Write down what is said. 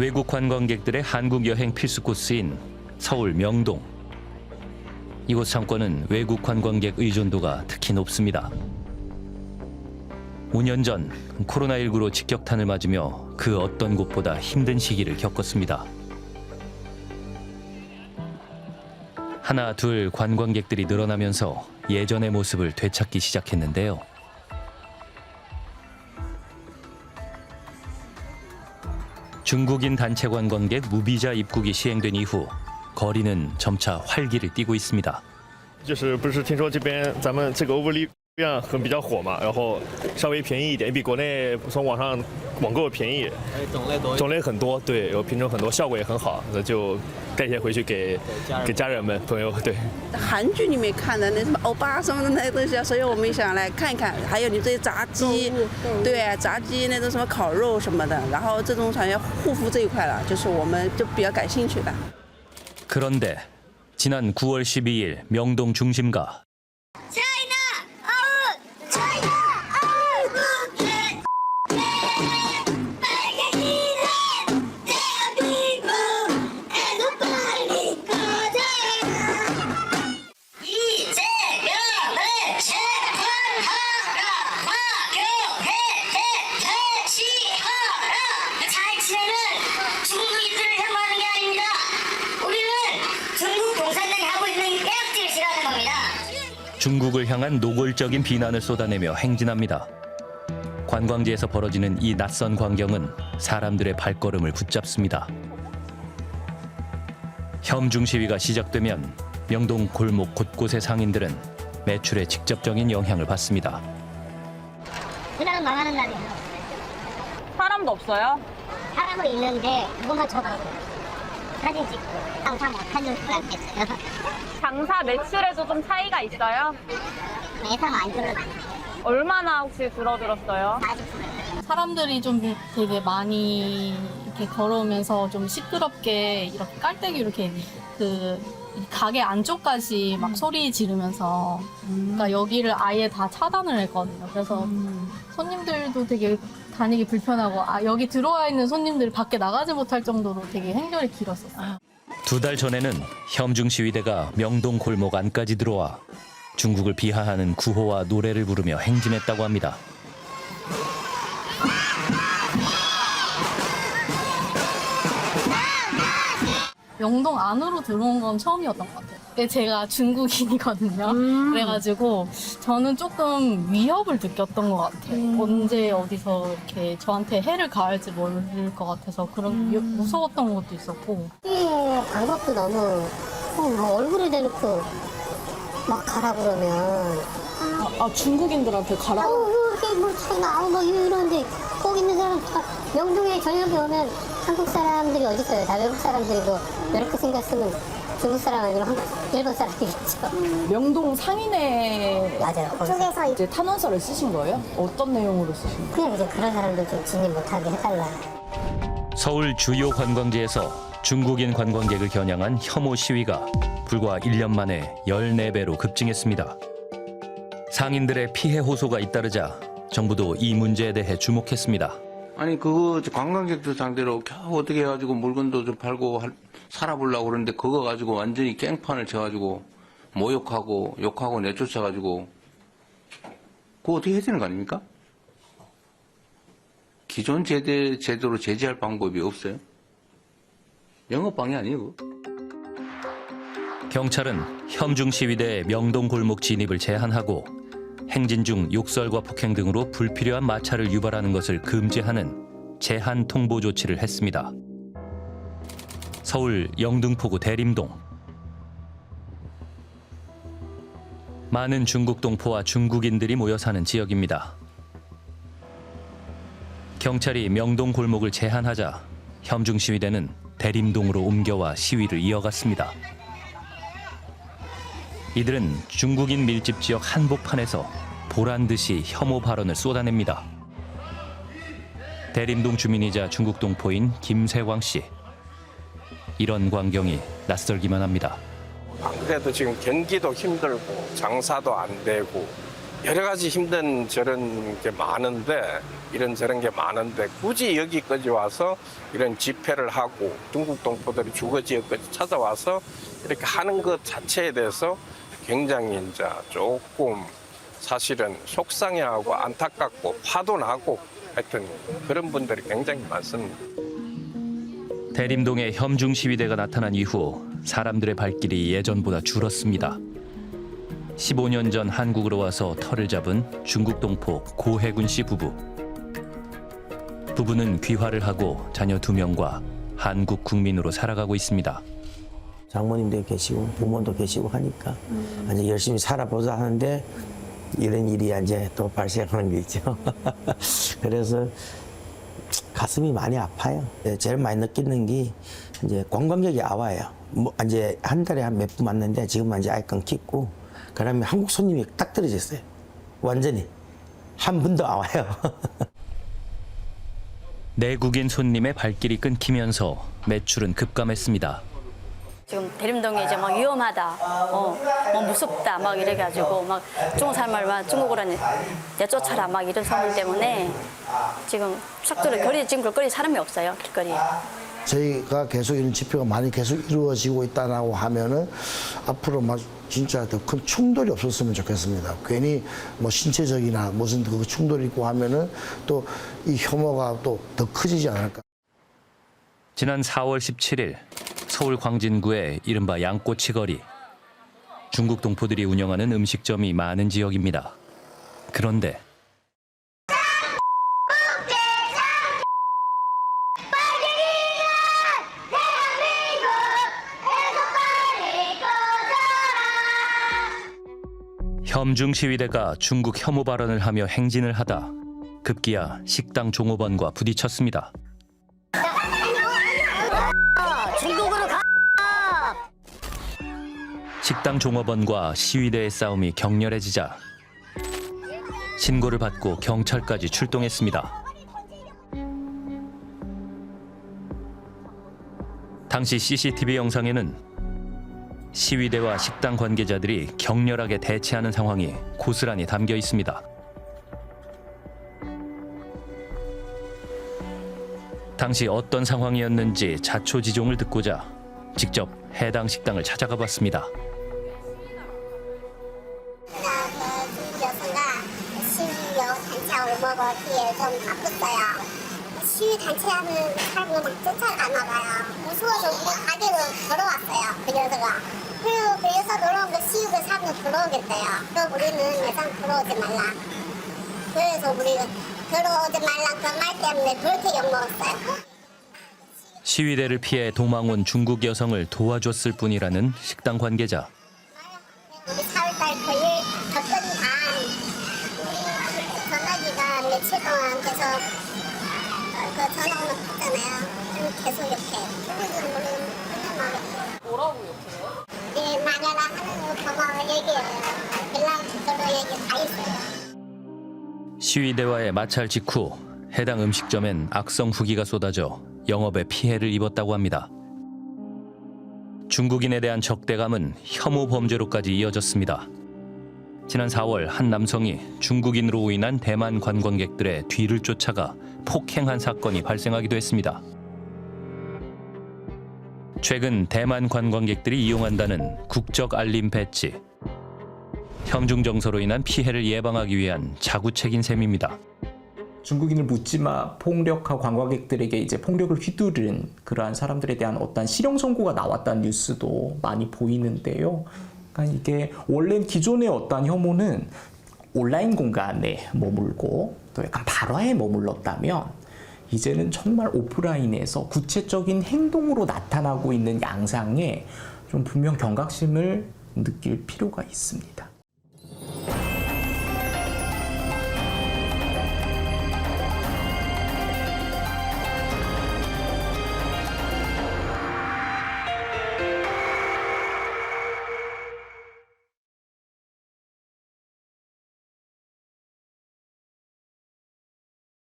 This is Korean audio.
외국 관광객들의 한국 여행 필수 코스인 서울 명동. 이곳 상권은 외국 관광객 의존도가 특히 높습니다. 5년 전 코로나19로 직격탄을 맞으며 그 어떤 곳보다 힘든 시기를 겪었습니다. 하나 둘 관광객들이 늘어나면서 예전의 모습을 되찾기 시작했는데요. 중국인 단체 관광객 무비자 입국이 시행된 이후 거리는 점차 활기를 띠고 있습니다.就是不是听说这边咱们这个 Overly 样很比较火嘛，然后稍微便宜一点，比国内从网上网购便宜，种类多种类很多，对，有品种很多，效果也很好，那就带一些回去给家人给家人们朋友，对。韩剧里面看的那什么欧巴什么的那些东西啊，所以我们想来看一看。还有你这些炸鸡，对，炸鸡那种什么烤肉什么的，然后这种产业护肤这一块了，就是我们就比较感兴趣的。 그런데 지난 9월 12일 명동 중심가 중국을 향한 노골적인 비난을 쏟아내며 행진합니다. 관광지에서 벌어지는 이 낯선 광경은 사람들의 발걸음을 붙잡습니다. 혐중 시위가 시작되면 명동 골목 곳곳의 상인들은 매출에 직접적인 영향을 받습니다. 그날은 망하는 날이에요 사람도 없어요? 사람은 있는데 그것만 쳐다보고 사진 찍고 장사 못하는 사람겠어요 장사 매출에도 좀 차이가 있어요? 예상 안 들어도 얼마나 혹시 줄어들었어요? 40% 사람들이 좀 되게 많이 이렇게 걸어오면서 좀 시끄럽게 이렇게 깔때기 이렇게 그 가게 안쪽까지 막 소리 지르면서 그러니까 여기를 아예 다 차단을 했거든요. 그래서 손님들도 되게 다니기 불편하고 아 여기 들어와 있는 손님들 밖에 나가지 못할 정도로 되게 행렬이 길었었어요. 두 달 전에는 혐중 시위대가 명동 골목 안까지 들어와 중국을 비하하는 구호와 노래를 부르며 행진했다고 합니다. 명동 안으로 들어온 건 처음이었던 것 같아요. 근데 제가 중국인이거든요. 그래가지고 저는 조금 위협을 느꼈던 것 같아요. 언제 어디서 이렇게 저한테 해를 가할지 모를 것 같아서 그런 위- 무서웠던 것도 있었고. 이 방법도 너무 어, 뭐 얼굴에 대놓고 막 가라 그러면 아 중국인들한테 가라. 아우 이렇게 뭐 차이나 아우 뭐 이러는데 거기 있는 사람 다 명동에 저녁에 오면 한국 사람들이 어디 있어요 다 외국 사람들이고 이렇게 생겼으면 중국 사람 아니면 한국 일본 사람이겠죠 명동 상인회 맞아요 거기서 쪽에서 이제 탄원서를 쓰신 거예요? 어떤 내용으로 쓰신 거예요? 그냥 이제 그런 사람들 좀 진입 못하게 해달라 서울 주요 관광지에서 중국인 관광객을 겨냥한 혐오 시위가 불과 1년 만에 14배로 급증했습니다. 상인들의 피해 호소가 잇따르자 정부도 이 문제에 대해 주목했습니다. 아니 그거 관광객들 상대로 겨우 어떻게 해가지고 물건도 좀 팔고 할- 살아보려고 그러는데 그거 가지고 완전히 깽판을 쳐가지고 모욕하고 욕하고 내쫓아가지고 그거 어떻게 해야 되는 거 아닙니까? 기존 제대 제도로 제재할 방법이 없어요? 영업방이 아니에요. 경찰은 혐중 시위대의 명동 골목 진입을 제한하고 행진 중 욕설과 폭행 등으로 불필요한 마찰을 유발하는 것을 금지하는 제한 통보 조치를 했습니다. 서울 영등포구 대림동 많은 중국 동포와 중국인들이 모여 사는 지역입니다. 경찰이 명동 골목을 제한하자 혐중 시위대는 대림동으로 옮겨와 시위를 이어갔습니다. 이들은 중국인 밀집 지역 한복판에서 보란 듯이 혐오 발언을 쏟아냅니다. 대림동 주민이자 중국 동포인 김세광 씨. 이런 광경이 낯설기만 합니다. 안 그래도 지금 경기도 힘들고 장사도 안 되고 여러 가지 힘든 저런 게 많은데 이런 저런 게 많은데 굳이 여기까지 와서 이런 집회를 하고 중국 동포들이 주거 지역까지 찾아와서 이렇게 하는 것 자체에 대해서 굉장히 이제 조금 사실은 속상해하고 안타깝고 화도 나고 하여튼 그런 분들이 굉장히 많습니다. 대림동에 혐중 시위대가 나타난 이후 사람들의 발길이 예전보다 줄었습니다. 15년 전 한국으로 와서 터를 잡은 중국 동포 고혜군 씨 부부. 부부는 귀화를 하고 자녀 두 명과 한국 국민으로 살아가고 있습니다. 장모님도 계시고 부모도 계시고 하니까 이제 열심히 살아보자 하는데 이런 일이 이제 또 발생하는 게 있죠. 그래서 가슴이 많이 아파요. 예, 제일 많이 느끼는 게 이제 관광객이 와요. 뭐 이제 한 달에 한 몇 분 왔는데 지금은 이제 아예 끊기고 그다음에 한국 손님이 딱 떨어졌어요. 완전히 한 분도 안 와요. 내국인 손님의 발길이 끊기면서 매출은 급감했습니다. 지금 대림동이 이제 막 위험하다, 어, 뭐 무섭다, 막 이래가지고 막 중국 사람을 막 중국으로 내쫓아라 막 이런 소문 때문에 지금 싹들이 거리 지금 볼거리 사람이 없어요 길거리에. 저희가 계속 이런 집회가 많이 계속 이루어지고 있다라고 하면은 앞으로 막 진짜 더 큰 충돌이 없었으면 좋겠습니다. 괜히 뭐 신체적이나 무슨 그 충돌이 있고 하면은 또 이 혐오가 또 더 커지지 않을까. 지난 4월 17일 서울 광진구의 이른바 양꼬치 거리. 중국 동포들이 운영하는 음식점이 많은 지역입니다. 그런데 혐중 시위대가 중국 혐오 발언을 하며 행진을 하다 급기야 식당 종업원과 부딪혔습니다. 식당 종업원과 시위대의 싸움이 격렬해지자 신고를 받고 경찰까지 출동했습니다. 당시 CCTV 영상에는 시위대와 식당 관계자들이 격렬하게 대치하는 상황이 고스란히 담겨 있습니다. 당시 어떤 상황이었는지 자초지종을 듣고자 직접 해당 식당을 찾아가 봤습니다. 뒤에 좀 바빴어요. 시위 단체 하는 사람을 막 쫓아가나 봐요. 무서워서 우리 가게로 걸어왔어요. 그 여자가. 그리고 그 여자 들어온 거 시위 그 사람들 들어오겠대요. 그래서 우리는 여성 들어오지 말라. 그래서 우리가 들어오지 말라 그 말 때문에 그렇게 욕먹었어요. 시위대를 피해 도망 온 중국 여성을 도와줬을 뿐이라는 식당 관계자. 어, 있어요. 시위대와의 마찰 직후 해당 음식점엔 악성 후기가 쏟아져 영업에 피해를 입었다고 합니다. 중국인에 대한 적대감은 혐오 범죄로까지 이어졌습니다. 지난 4월 한 남성이 중국인으로 인한 대만 관광객들의 뒤를 쫓아가 폭행한 사건이 발생하기도 했습니다. 최근 대만 관광객들이 이용한다는 국적 알림 배지. 혐중 정서로 인한 피해를 예방하기 위한 자구책인 셈입니다. 중국인을 묻지마 폭력하고 관광객들에게 이제 폭력을 휘두른 그러한 사람들에 대한 어떤 실형 선고가 나왔다는 뉴스도 많이 보이는데요. 이게 원래 기존의 어떤 혐오는 온라인 공간에 머물고 또 약간 발화에 머물렀다면 이제는 정말 오프라인에서 구체적인 행동으로 나타나고 있는 양상에 좀 분명 경각심을 느낄 필요가 있습니다.